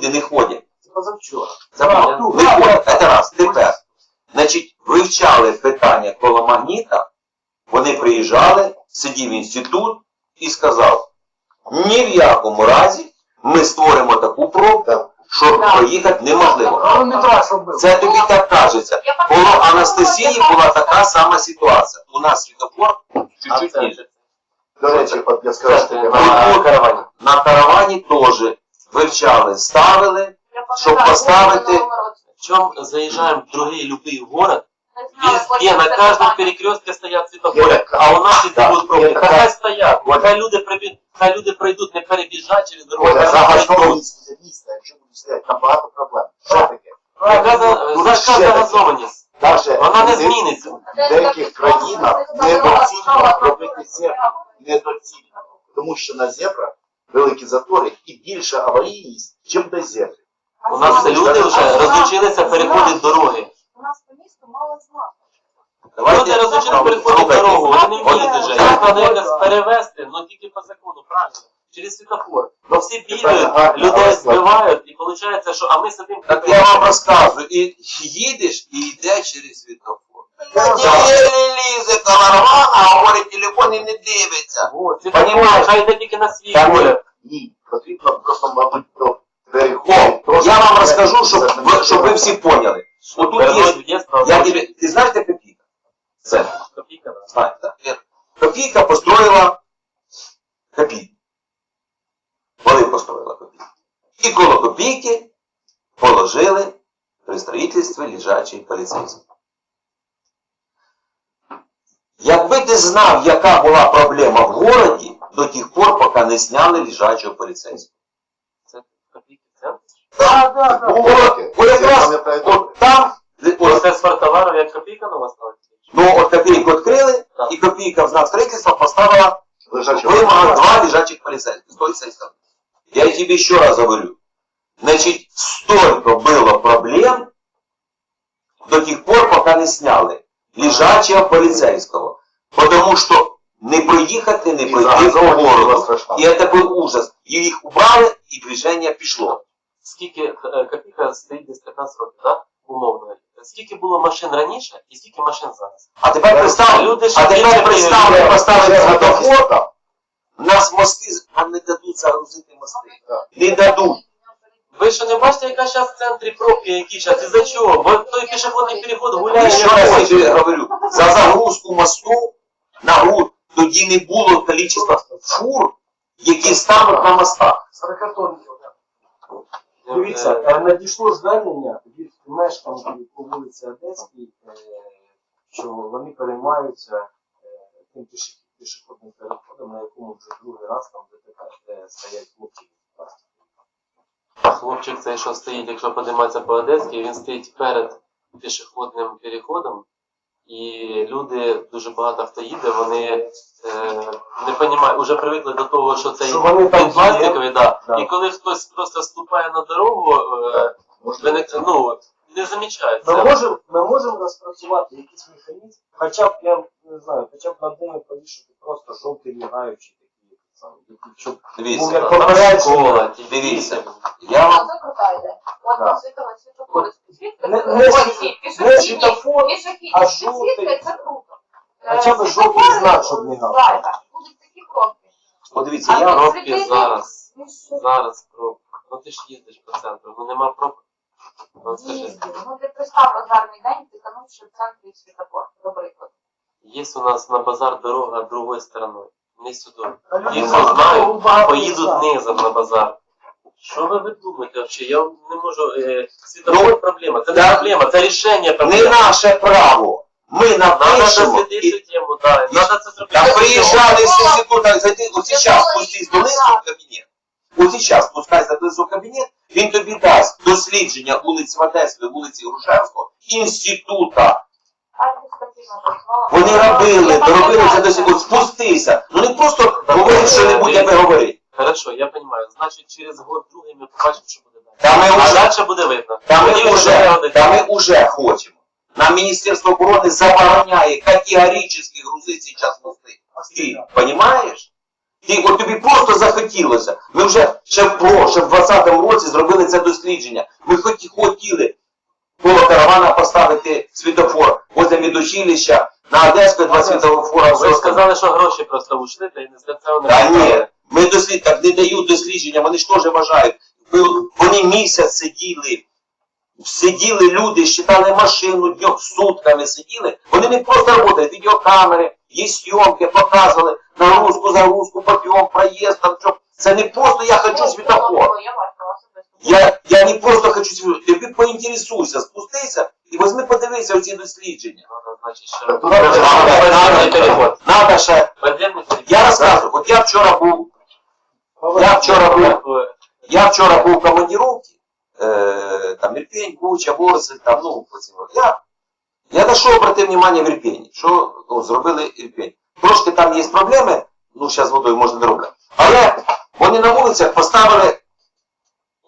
люди не ходять. Це позавчора. Ну, Не ходять. Це раз. Тепер. Значить, вивчали питання коло магніта, вони приїжджали, сидів інститут і сказав, ні в якому разі ми створимо таку пробку, що проїхати неможливо. Це тобі так кажеться. Коло Анастасії була така сама ситуація. У нас світофор чуть-чуть ніже. До речі, я скажу, на каравані. На каравані теж вивчали, ставили. Я пам'ятаю, щоб поставити- в минулому році. Причем заезжаем в другие любые город, Не знала, везде, потім на це каждом питання. перекрестке стоят светофоры, Нет, а у нас да, идут пробки. это Хай так. стоят, хай люди, пробі... хай люди пройдуть, не перебіжать через дорогу. Оля, хай за пройдуть. газованість для міста, якщо будуть стояти, там багато проблем. Що таке? Загаза- Ну, За ще таке. газованість. Даже Вона не в зміниться. деяких країнах недоцільно робити зебру. Недоцільно. Тому що на зебрах великі затори і більша аварійність, ніж до зебри. У нас люди вже розучилися переходити дороги. У нас по місту мало знаків. Люди розучилися переходити дорогу, вони не вміють вже. Їх треба якось перевести, ну тільки по закону, правильно. Через світофор. Ну всі бігають, людей збивають, і виходить, що а ми сидимо. Так я вам розказую, і їдеш і йде через світофор. Не лізе а говорить, телефон і не дивиться. Світофор, Понімаєш? хай йде тільки на свій Та ні. Ні, потрібно просто, мабуть, до О, я вам розкажу, щоб ви, щоб ви всі поняли. Отут є, Переходить є справа. я тебе, ти знаєш, де Копійка? Це, Копійка, да. знаєте, так? Є. Копійка построїла Копійку. Вони построїла Копійку. І коло Копійки положили при строїтельстві лежачий поліцейський. Якби ти знав, яка була проблема в городі, до тих пор, поки не зняли лежачого поліцейського. Це копійки центр. Так, так, так. Було Я якраз от там, Це з фартовару, як копійка нова стала? ну от копійку відкрили, і копійка в знак строительства поставила вимога два лежачих полицейских. Стой, стой, стой. Я тебе еще раз говорю. Значит, столько было проблем до тех пор, пока не сняли лежачего полицейского. Потому что не проехать и не пройти по городу. И это был ужас. И их убрали, и движение пошло. Скільки е, копійка стоїть десь 15 років, так? Умовно. Скільки було машин раніше і скільки машин зараз? А тепер представ, Люди а тепер більше представ, приїжджають. поставити Ще світофор, нас мости, нам не дадуть загрузити мости. Не дадуть. Ви що не бачите, яка зараз в центрі пробки, які зараз? Із-за чого? Бо той пішохідний переход гуляє. Як раз я хоче. говорю, за загрузку мосту на груд тоді не було количества фур, які стануть на мостах. 40. Е, Дивіться, е, надійшло звернення від мешканців по вулиці Одеській, е, що вони переймаються е, тим пішохід- пішохідним переходом, на якому вже другий раз там ДТП, стоять хлопці. Хлопчик цей, що стоїть, якщо подимається по Одеській, він стоїть перед пішохідним переходом. І люди, дуже багато хто їде, вони е, не розуміють, вже привикли до того, що цей Що вони там пластиковий, да. Да. І коли хтось просто ступає на дорогу, е, не, ну, не замічають Ми це. можемо, ми можемо розпрацювати якийсь механізм, хоча б я не знаю, хоча б над ними повішати просто жовті мігаючі такі самі, які щоб Дивіться, Ну, Там школа, Дивіться. я вам Да. Не- не світ- не світофор, а жовтий. це круто. Хоча б Е, жовтий знак, щоб. Так, так, будуть такі пробки. подивіться, я пробки зараз. Ну, що Зараз пробка. Ну ти ж їздиш по центру, ну нема пробок. Ну, скажи. їздили? Ну, ти пристав базарний день, ти канувши в центрі світофор, до прикладу. Є у нас на базар дорога другою стороною. Не сюди. Їх знають, поїдуть низом на базар. Що ви видумуєте вообще? Я не можу. Е, світофор Ну, проблема. Це да. не проблема, це рішення не наше право. Ми Надо напишемо. дослідити і- тему, да. Надо це зробити. Там приезжали с института, зайди, вот сейчас спустись до низу в кабінет. От сейчас спускайся до низу в кабінет, він тобі дасть дослідження вулиць Одеської, вулиці Грушевського, інститута. Вони робили, доробили це. дослідження. От спустися. Ну не просто говори що-небудь, як ви говорите. Хорошо, я розумію. Значить, через год другий ми побачимо, що буде далі. Та ми А вже, далі буде видно. та Тоді ми вже уже, та ми уже хочемо. Нам Міністерство оборони забороняє категорично грузити зараз мости. Ти, понимаешь? Ти, от тобі просто захотілося. Ми вже ще в про, ще в 20-му році зробили це дослідження. Ми хоті, хотіли коло каравана поставити світофор возле медучилища, на Одеську два світофора. Ви сказали, що гроші просто ушли, та й не цього Та ні, ми дослід, так не дають дослідження, вони ж теж вважають. Вони місяць сиділи, сиділи люди, считали машину, днем, сутками сиділи. Вони не просто працюють, відеокамери, є зйомки, показували нагрузку, загрузку, подйом, проїзд, там що. Це не просто я хочу світофор. Я. Я, не просто хочу. Тобі поінтересуйся, спустися і возьми подивися оці дослідження. Надо, ще. Я розказую, от я вчора був, я вчора був Я вчора був в командировці, е, там Ірпень, Буча, Ворзель, там, ну, я, я на що обратив внимание в Ірпені, що ну, зробили Ірпень. Трошки там є проблеми, ну, зараз водою можна не роблять. Але вони на вулицях поставили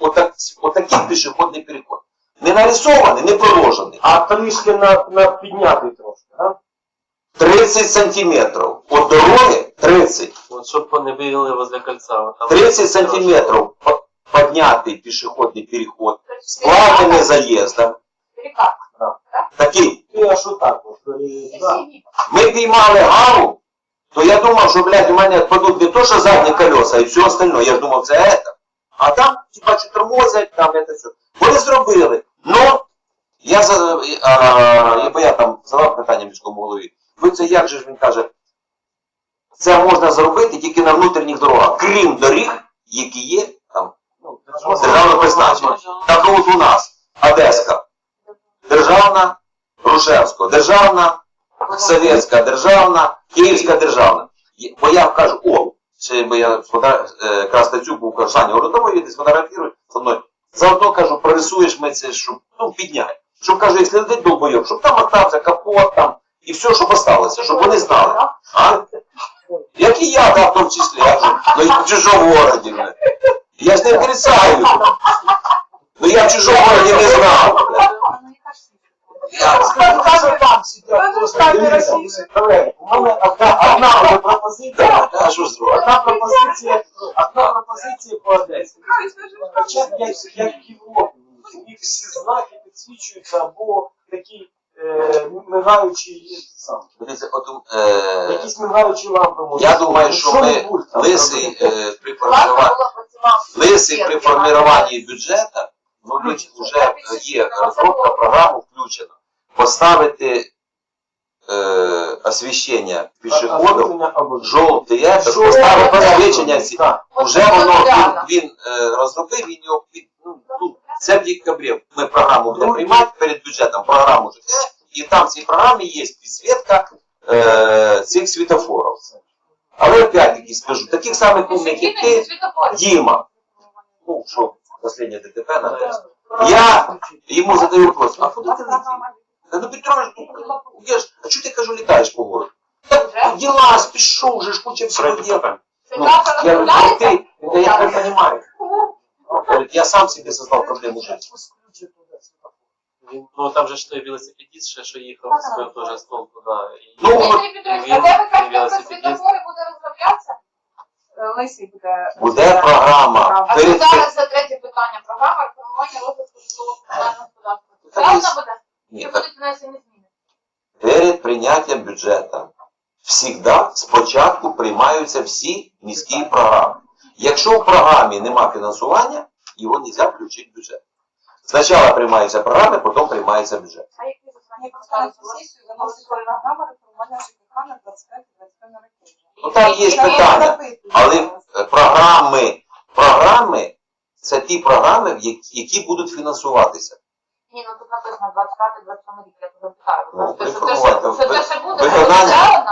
отак, отакий пішохідний переход. Не нарисований, не проложений. А трішки на, на піднятий трошки, а? 30 сантиметрів. От дороги 30. От щоб вони виїли возле кольца. от там 30 сантиметров по- поднятый пешеходный переход с платными заездом. Перекат. Такий. Ти аж отак. От, е, да. Ми піймали гаву, то я думав, що, блядь, у мене відпадуть не то, що задні колеса і все остальное. Я ж думав, це это. А там, типа, що тормозять, там это все. Вони зробили. Но я, за- а, бо я там задав питання міському голові. Ви це як же ж він каже, це можна зробити тільки на внутрішніх дорогах, крім доріг, які є там Ну, державне призначення. Так от у нас Одеська, державна, Грушевська, державна, Совєтська державна, Київська державна. Бо я кажу, о, ще бо я е, на цю був кажу, Саня, говорю, давай йди сфотографіруй зі мною. Заодно кажу, прорисуєш ми це, щоб, ну, підняти. Щоб кажу, якщо летить долбойоб, щоб там остався капот там, і все, щоб осталося, щоб вони знали. А? Як і я, да, в тому числі, я ж, ну, і в чужому городі. Я ж не отрицаю. Ну я в чужому городі не знав. Я Скажу, там сидять у мене одна, одна пропозиція. Що? Одна пропозиція, одна пропозиція по Одесі. Хоча б як, як в Європі, у них всі знаки підсвічуються або такі е, мигаючі сам. Дивіться, от, е, Якісь мигаючі лампи можуть. Я думаю, що ми там лисий зробити. е, при формуванні, лисий при формуванні бюджету, ну тут вже є розробка програму включена. Поставити е, освіщення пішоходів, жовтий, е, Що? поставити. Так. Уже воно він, він е, розробив, він його ну, ну, це в декабрі. Ми програму будемо приймати перед бюджетом, програму ЖК, і там в цій програмі є підсвітка е, цих світофорів. Але опять-таки скажу, таких самих умних, як ти, Діма, ну що, останнє ДТП на тест. Я йому задаю вопрос, а куди ти летів? Та ну Петрович, ну, я ж, а чого ти кажу, літаєш по городу? Так, діла, спішов, вже ж куча всього діла. Ну, я говорю, ну, ты, это я не понимаю. Говорит, я сам себе создал проблему жить. Ну там же ж той велосипедист, ще що їхав з так. теж з толку, да. І, Ну, Дмитрий от Петрович, а де ви він кажете, що велосипедист. світофори буде розроблятися? Лисий буде. буде програма. А Перед що зараз за третє питання? Програма реформування розвитку житлового комунального господарства. Це вона буде? Ні, будуть внесені зміни? перед прийняттям бюджету всегда спочатку приймаються всі міські програми. Якщо в програмі нема фінансування, його не можна включити в бюджет. Спочатку приймаються програми, потім приймається бюджет. А питання поставили поставили? сесію, виносить програма реформування ЖКХ на 25-27 роки. Ну там є питання. Але е, програми, програми це ті програми, які будуть фінансуватися. Ні, ну тут написано 25-27 рік, я тебе питаю. Ну, Це що- це те, що буде, це?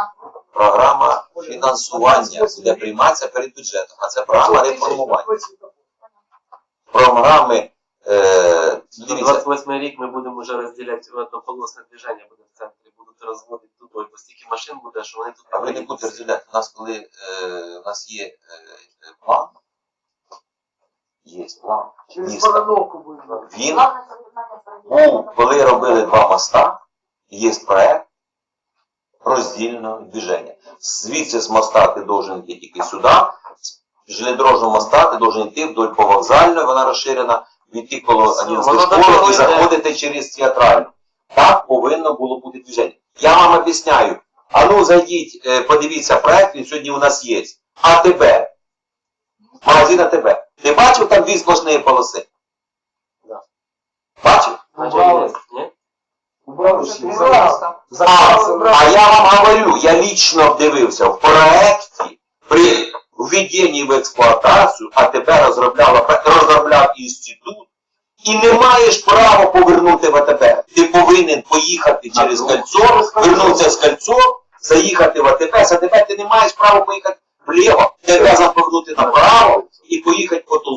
Програма фінансування буде прийматися перед бюджетом, а це програма реформування. Програми, е, дивіться, 28 рік ми будемо вже розділяти однополосне движення буде в центрі, будуть розводити туди, бо стільки машин буде, що вони тут а ви не будете розділяти. У нас коли е, у нас є е, е, план, є план Через міста. буде. Він був, коли робили два моста, є проект, роздільного движення. Звідси з моста ти должен йти тільки сюди, з железнодорожного моста ти должен йти вдоль по вокзальної, вона розширена, війти коло 11 школи і заходити через театральну. Так повинно було бути движення. Я вам об'ясняю. А ну зайдіть, е, подивіться проект, він сьогодні у нас є. АТБ. Магазин АТБ. Ти бачив там дві сплошні полоси? Да. Бачив? Убрали. ні? Убрали. Убрали. А я вам говорю, я лично дивився в проекті при введенні в експлуатацію, а тепер розробляла, розробляв інститут, і не маєш права повернути в АТБ. Ти повинен поїхати через кольцо, вернутися з кольцо, заїхати в АТБ. З АТБ ти не маєш права поїхати вліво, ти обязан направо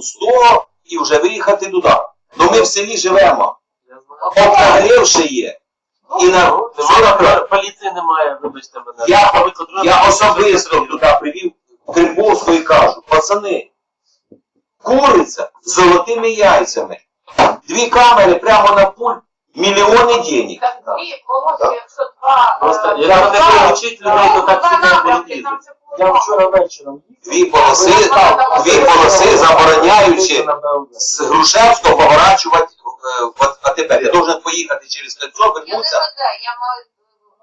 поїхати і вже виїхати туди. Ну ми в селі живемо. Ще є. І на Ну, направо. поліції немає, вибачте мене. Я- Я особисто туди привів Кримповську і кажу, пацани, куриця з золотими яйцями, дві камери прямо на пульт, мільйони денег. Так, дві полоси, якщо два... Просто, е, якщо не приручить людей, то так їздить. там це Я вчора вечором. Дві полоси, дві полоси забороняючи з Грушевського поворачувати е, в АТБ. Ти должен поїхати через кольцо, Я не вернутися. я маю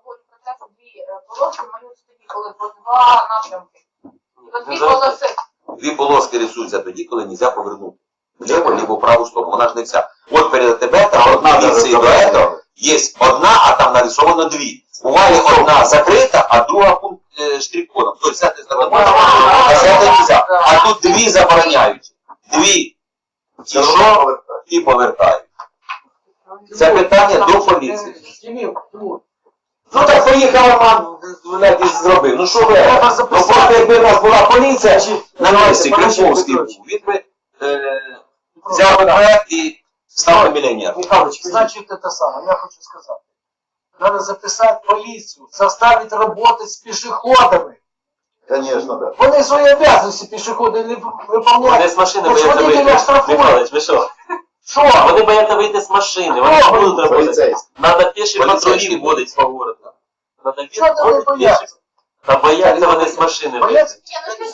говорю про те, що дві е, полоски малюють тоді, коли по два напрямки. По дві полоси. Дві полоски рисуються тоді, коли не можна повернути. Вліво, либо в праву сторону. Вона ж не вся. От перед АТБ, там от на до этого, є одна, а там нарисовано дві. Буває одна закрита, а друга пункт е, штрих-кодом. Тобто це ти забороняєш, а це не можна. А тут дві забороняють. Дві. І що? І повертають. Це питання до поліції. Ну так поїхав Роман, блядь, і зробив. Ну що ви? Ну просто якби у нас була поліція, на місці, Подожди, Кримповський був, він би е, взяв би проект і став би мільйонером. Михайлович, значит, это самое, я хочу сказать. Надо записать полицию, заставить работать с пешеходами. Конечно, да. Вони свої обязанности пішоходи не Вони виповняють. з машини Тож бояться водителя вийти. штрафують. Михайлович, ви що? Що? Вони бояться вийти з машини, вони Хто? не будуть робити. Полицейский. Надо піші Поліцейські патрулі вводить по городу. Надо Що ти не бояться? Та бояться вони з машини вийти. Бояться?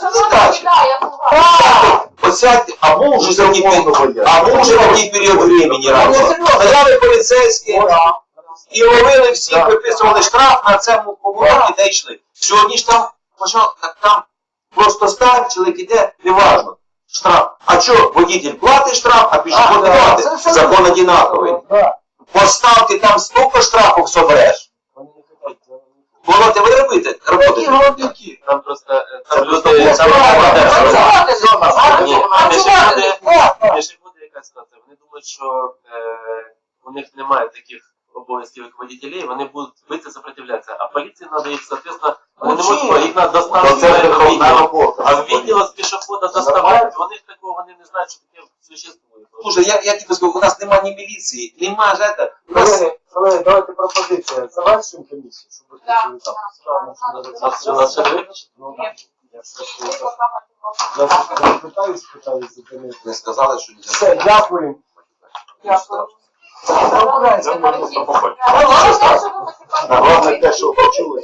Ну Посядьте, а був вже такий пер- а був вже такий період времени раніше. Стояли поліцейські і ловили всіх, виписували штраф на цьому повороті, де йшли. Сьогодні ж там, там просто став, чоловік іде, неважно. Штраф. А що, водитель платить штраф, а пішохід не платить? Закон одинаковий. Поставки там стільки штрафів собереш. Не хотять. Ви робите? Які Робите? голодники? Там просто е, Там це просто Працювати пішоходи, пішоходи яка ситуація. Вони думають, що е, у них немає таких обов'язків як водителів, вони будуть бити сопротивлятися. А поліції треба їх, соответственно, вони не можуть, їх треба доставити це в верховна відділ. робота. А в відділ з пішохода доставають, вони ж такого вони не знають, що таке существує. Слушай, я, я тебе скажу, у нас нема ні міліції, нема ж это. У нас Колеги, колеги, давайте пропозиція. Завершуємо комісію, щоб Да, хотіли там. да. Ставимо, що ви А що, у нас ще не виключено? Ну, Ні. я так питаюсь, питаюсь зупинити. не сказали, що нельзя. Все, дякую. Дякую. Це українська Це Головне те, що почули.